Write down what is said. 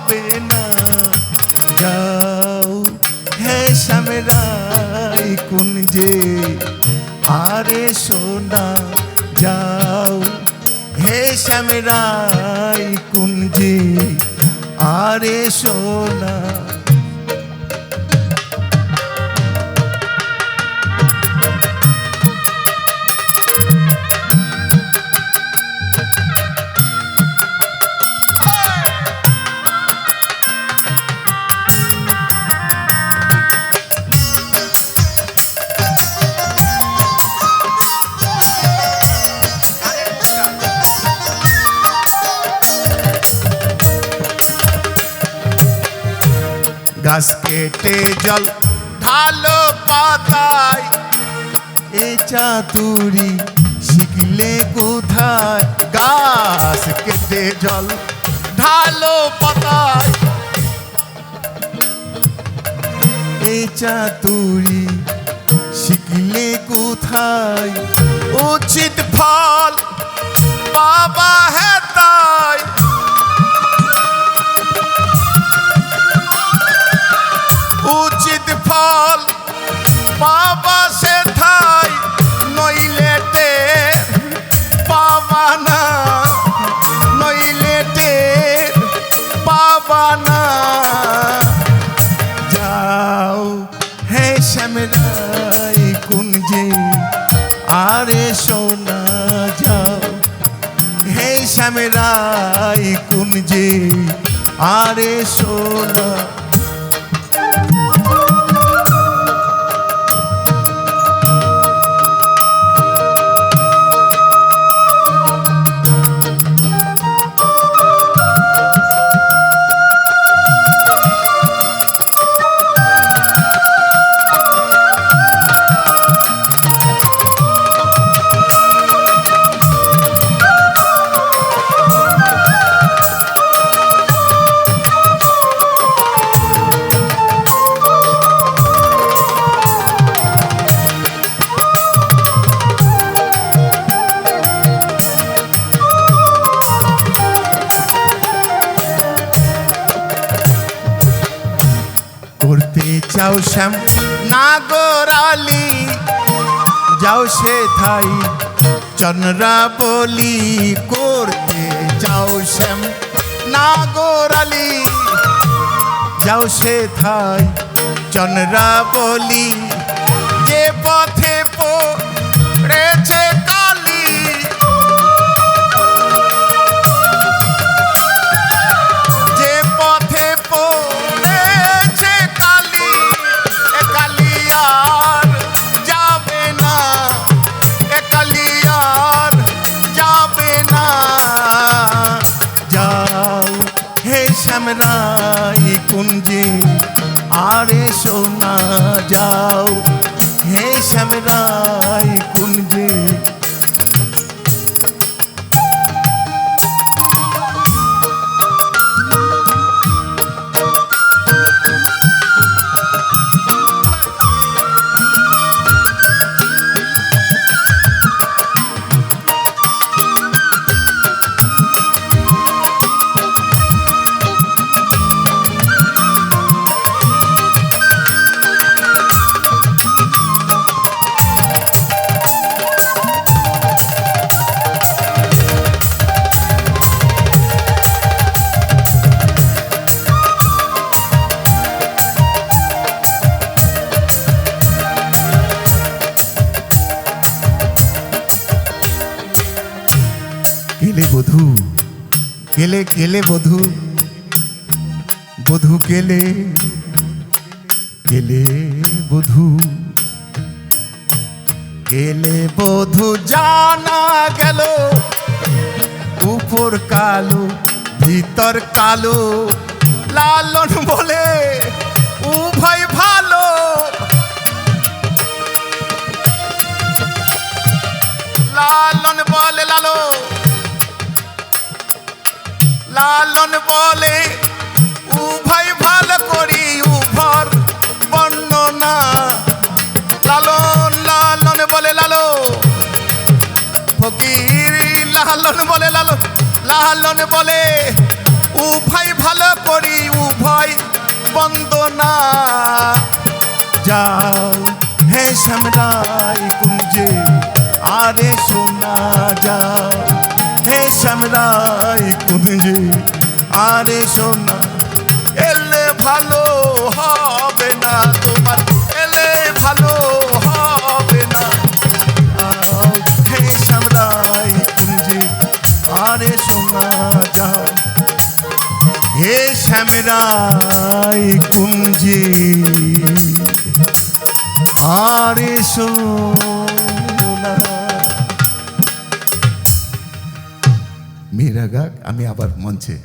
হবে না। যাও হে শ্যামেরাই কুঞ্জে আরে সোনা। যাও হে শ্যামেরাই কুঞ্জে আরে সোনা। গাছ কেটে জল ঢালো পাতায় এ চাতুরি শিখলে কোথায় গাছ কেটে জল ঢালো পাতায় এ চাতুরি শিখলে কোথায় উচিত ফল বাবা হ্যাঁ বাবা সে ঠাই নইলে পাবা না, নইলে পাবা না। যাও হে শ্যামরাই কুঞ্জে, আরে সোনা যাও। হে শ্যামরাই কুঞ্জে, আরে সোনা চাও শ্যাম। নাগরালি যাও সে থাই। চন্দ্রা বলি করতে যাও শ্যাম। নাগরালি যাও সে থাই। চন্দ্রা বলি যে পথে পড়েছে কালী কুঞ্জে আরে সোনা যাও হে শ্যামরায় কুঞ্জে কেলে বধু? কেলে কেলে বধু? বধু কেলে? কেলে বধু? কেলে বধু জানা গেল, উপর কালো, ভিতর কালো, লালন বলে উভয় লালন বলে, উভয় ভালো করি, উভর বর্ণনা। লালন লালন বলে লালো। ফকির লালন বলে লালন লালন বলে, উভয় ভালো করি, উভয় বন্দনা। যাও হে শ্যামরাই কুঞ্জে, আরে শোনা যাও হে শ্যামরাই কুঞ্জে আরে শোনা এলে ভালো হবে না তোমার, এলে ভালো হবে না। হে শ্যামরাই কুঞ্জে আরে শোনা যাও। হে শ্যামরাই কুঞ্জে আরে সোনা। মেয়েরা গাক আমি আবার মঞ্চে